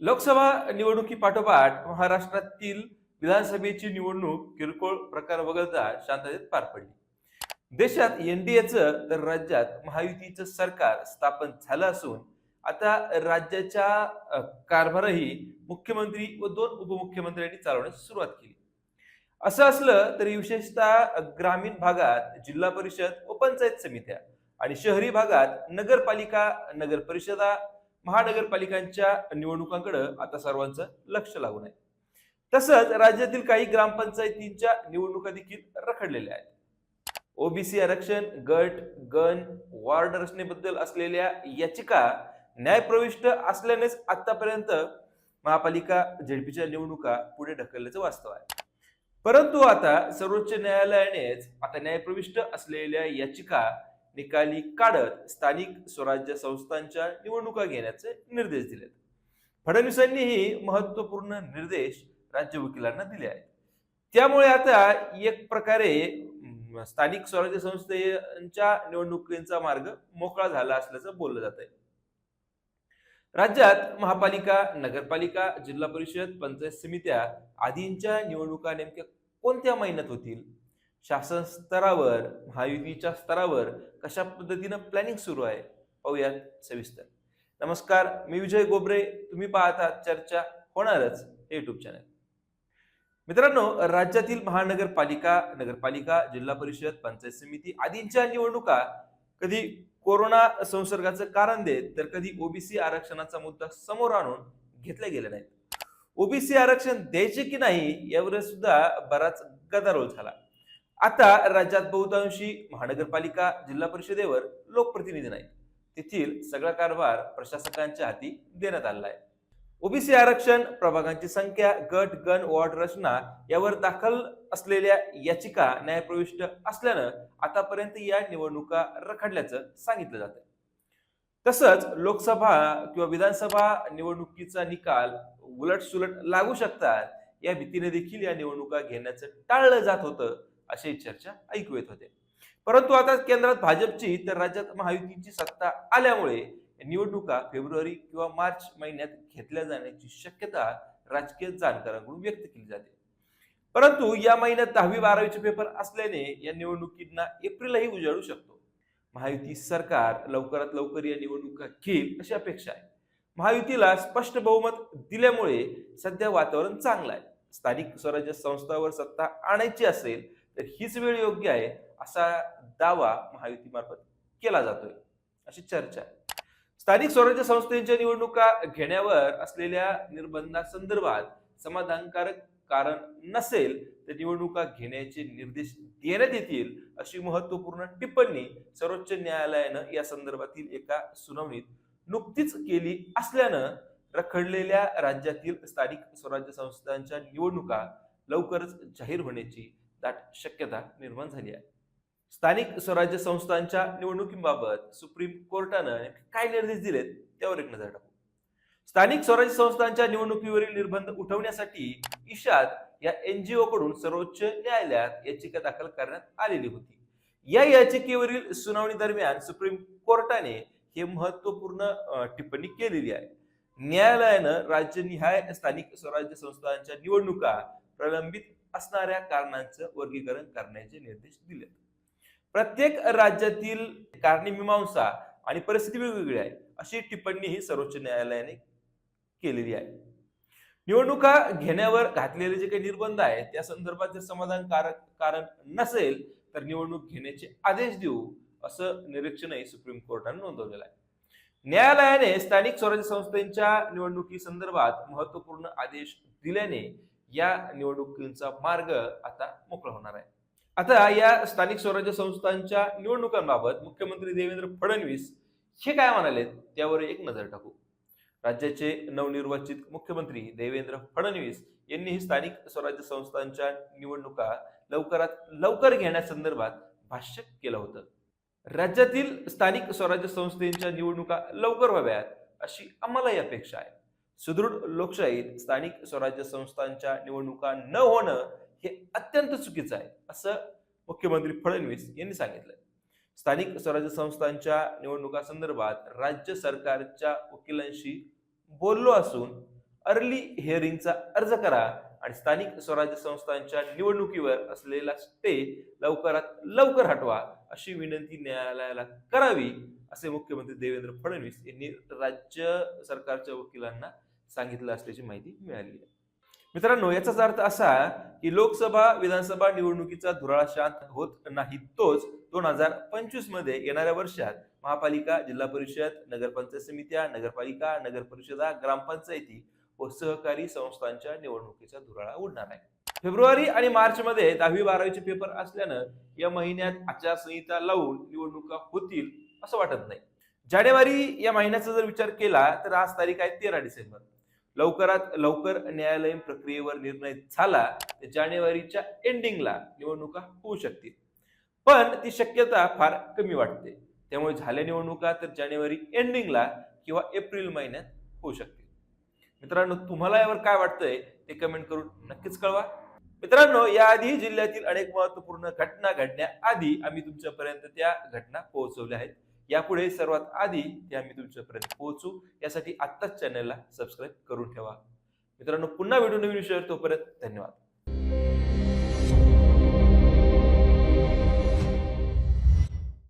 लोकसभा निवडणुकीपाठोपाठ महाराष्ट्रातील विधानसभेची निवडणूक किरकोळ प्रकार वगळता शांततेत पार पडली. देशात एनडीएचं तर राज्यात महायुतीचं सरकार स्थापन झालं असून आता राज्याच्या कारभारही मुख्यमंत्री व दोन उपमुख्यमंत्र्यांनी चालवण्यास सुरुवात केली. असं असलं तरी विशेषतः ग्रामीण भागात जिल्हा परिषद व पंचायत समित्या आणि शहरी भागात नगरपालिका नगर परिषदा महानगरपालिकांच्या निवडणुकांकडे आता सर्वांचं लक्ष लागून आहे. तसंच राज्यातील काही ग्रामपंचायतींच्या निवडणुका देखील रखडलेल्या आहेत. ओबीसी आरक्षण गट गण वॉर्ड रचनेबद्दल असलेल्या याचिका न्यायप्रविष्ट असल्यानेच आतापर्यंत महापालिका झेडपीच्या निवडणुका पुढे ढकलल्याचं वास्तव आहे. परंतु आता सर्वोच्च न्यायालयानेच आता न्यायप्रविष्ट असलेल्या याचिका निकाली काढत स्थानिक स्वराज्य संस्थांच्या निवडणुका घेण्याचे निर्देश दिलेत. फडणवीसांनीही महत्त्वपूर्ण निर्देश राज्य वकिलांना दिले आहेत. त्यामुळे आता एक प्रकारे स्थानिक स्वराज्य संस्थेच्या निवडणुकींचा मार्ग मोकळा झाला असल्याचं बोललं जात आहे राज्यात महापालिका नगरपालिका जिल्हा परिषद पंचायत समित्या आदींच्या निवडणुका नेमक्या कोणत्या महिन्यात होतील? शासन स्तरावर महायुतीच्या स्तरावर कशा पद्धतीनं प्लॅनिंग सुरू आहे? पाहूयात सविस्तर. नमस्कार मी विजय गोबरे. तुम्ही पाहता चर्चा होणारच हे युट्यूब चॅनल मित्रांनो राज्यातील महानगरपालिका नगरपालिका जिल्हा परिषद पंचायत समिती आदींच्या निवडणुका कधी कोरोना संसर्गाचं कारण देत तर कधी ओबीसी आरक्षणाचा मुद्दा समोर आणून घेतल्या गेला नाहीत. ओबीसी आरक्षण द्यायचे की नाही यावर सुद्धा बराच गदारोळ झाला. आता राज्यात बहुतांशी महानगरपालिका जिल्हा परिषदेवर लोकप्रतिनिधी नाहीत. तेथील सगळा कारभार प्रशासकांच्या हाती देण्यात आलेला आहे ओबीसी आरक्षण प्रभागांची संख्या गट गण वॉर्ड रचना यावर दाखल असलेल्या याचिका न्यायप्रविष्ट असल्यानं आतापर्यंत या निवडणुका रखडल्याचं सांगितलं जात तसंच लोकसभा किंवा विधानसभा निवडणुकीचा निकाल उलट सुलट लागू शकतात या भीतीने देखील या निवडणुका घेण्याचं टाळलं जात होतं अशी चर्चा ऐकू येत होते. परंतु आता केंद्रात भाजपची तर राज्यात महायुतीची सत्ता आल्यामुळे निवडणुका फेब्रुवारी किंवा मार्च महिन्यात घेतल्या जाण्याची शक्यता राजकीय जाणकारांकडून व्यक्त केली जाते. परंतु या महिन्यात दहावी बारावीचे पेपर असल्याने या निवडणुकींना एप्रिलही उजाडू शकतो. महायुती सरकार लवकरात लवकर या निवडणुका घेईल अशी अपेक्षा आहे. महायुतीला स्पष्ट बहुमत दिल्यामुळे सध्या वातावरण चांगलं आहे. स्थानिक स्वराज्य संस्थांवर सत्ता आणायची असेल तर हीच वेळ योग्य आहे असा दावा महायुतीमार्फत केला जातोय अशी चर्चा. स्थानिक स्वराज्य संस्थेच्या निवडणुका घेण्यावर असलेल्या निर्बंधासंदर्भात समाधानकारक कारण नसेल तर निवडणुका घेण्याचे निर्देश देण्यात येतील अशी महत्त्वपूर्ण टिप्पणी सर्वोच्च न्यायालयानं या संदर्भातील एका सुनावणीत नुकतीच केली असल्यानं रखडलेल्या राज्यातील स्थानिक स्वराज्य संस्थांच्या निवडणुका लवकरच जाहीर होण्याची दाट शक्यता निर्माण झाली आहे. स्थानिक स्वराज्य संस्थांच्या निवडणुकीबाबत सुप्रीम कोर्टानं काय निर्देश दिलेत त्यावर एक नजर टाकू. स्थानिक स्वराज्य संस्थांच्या निवडणुकीवरील निर्बंध उठवण्यासाठी इशाद या एनजीओ कडून सर्वोच्च न्यायालयात याचिका दाखल करण्यात आलेली होती. या याचिकेवरील सुनावणी दरम्यान सुप्रीम कोर्टाने हे महत्त्वपूर्ण टिप्पणी केलेली आहे. न्यायालयानं राज्यनिहाय स्थानिक स्वराज्य संस्थांच्या निवडणुका प्रलंबित असणाऱ्या कारणांचं वर्गीकरण करण्याचे निर्देश दिले प्रत्येक राज्यातील कारणी आणि परिस्थिती वेगवेगळी आहे. अशी टिप्पणी ही सर्वोच्च न्यायालयाने केलेली आहे. निवडणुका घेण्यावर घातलेले जे काही निर्बंध आहेत त्या संदर्भात जर समाधानकारक कारण नसेल तर निवडणूक घेण्याचे आदेश देऊ असं निरीक्षणही सुप्रीम कोर्टाने नोंदवलेलं आहे. न्यायालयाने स्थानिक स्वराज्य संस्थांच्या निवडणुकी संदर्भात महत्त्वपूर्ण आदेश दिल्याने या निवडणुकींचा मार्ग आता मोकळा होणार आहे. आता या स्थानिक स्वराज्य संस्थांच्या निवडणुकांबाबत मुख्यमंत्री देवेंद्र फडणवीस हे काय म्हणाले त्यावर एक नजर टाकू. राज्याचे नवनिर्वाचित मुख्यमंत्री देवेंद्र फडणवीस यांनी स्थानिक स्वराज्य संस्थांच्या निवडणुका लवकरात लवकर घेण्यासंदर्भात भाष्य केलं होतं. राज्यातील स्थानिक स्वराज्य संस्थेच्या निवडणुका लवकर व्हाव्यात अशी आम्हालाही अपेक्षा आहे. सुदृढ लोकशाहीत स्थानिक स्वराज्य संस्थांच्या निवडणुका न होणं हे अत्यंत चुकीचं आहे असं मुख्यमंत्री फडणवीस यांनी सांगितलं स्थानिक स्वराज्य संस्थांच्या निवडणुका संदर्भात राज्य सरकारच्या वकिलांशी बोललो असून अर्ली हिअरिंगचा अर्ज करा आणि स्थानिक स्वराज्य संस्थांच्या निवडणुकीवर असलेला स्टे लवकरात लवकर हटवा अशी विनंती न्यायालयाला करावी असे मुख्यमंत्री देवेंद्र फडणवीस यांनी राज्य सरकारच्या वकिलांना सांगितलं असल्याची माहिती मिळाली आहे. मित्रांनो याचाच अर्थ असा की लोकसभा विधानसभा निवडणुकीचा धुराळा शांत होत नाही तोच दोन हजार पंचवीसमध्ये येणाऱ्या वर्षात महापालिका जिल्हा परिषद नगरपंचायत समित्या नगरपालिका नगर परिषदा ग्रामपंचायती व सहकारी संस्थांच्या निवडणुकीचा धुराळा उडणार आहे. फेब्रुवारी आणि मार्च मध्ये दहावी बारावीचे पेपर असल्यानं या महिन्यात आचारसंहिता लावून निवडणुका होतील असं वाटत नाही. जानेवारी या महिन्याचा जर विचार केला तर आज तारीख आहे तेरा डिसेंबर. लवकरात लवकर न्यायालयीन प्रक्रियेवर निर्णय झाला तर जानेवारीच्या एंडिंगला निवडणुका होऊ शकतील. पण ती शक्यता फार कमी वाटते. त्यामुळे झाल्या निवडणुका तर जानेवारी एंडिंगला किंवा एप्रिल महिन्यात होऊ शकतील. मित्रांनो तुम्हाला यावर काय वाटतंय ते कमेंट करून नक्कीच कळवा. मित्रांनो याआधी जिल्ह्यातील अनेक महत्त्वपूर्ण घटना घडण्याआधी आम्ही तुमच्यापर्यंत त्या घटना पोहोचवल्या आहेत. यापुढे सर्वात आधी ते आम्ही तुमच्यापर्यंत पोहोचू. यासाठी आत्ताच चॅनलला सबस्क्राईब करून ठेवा. मित्रांनो पुन्हा व्हिडिओ नवीन विषयावर तोपर्यंत धन्यवाद.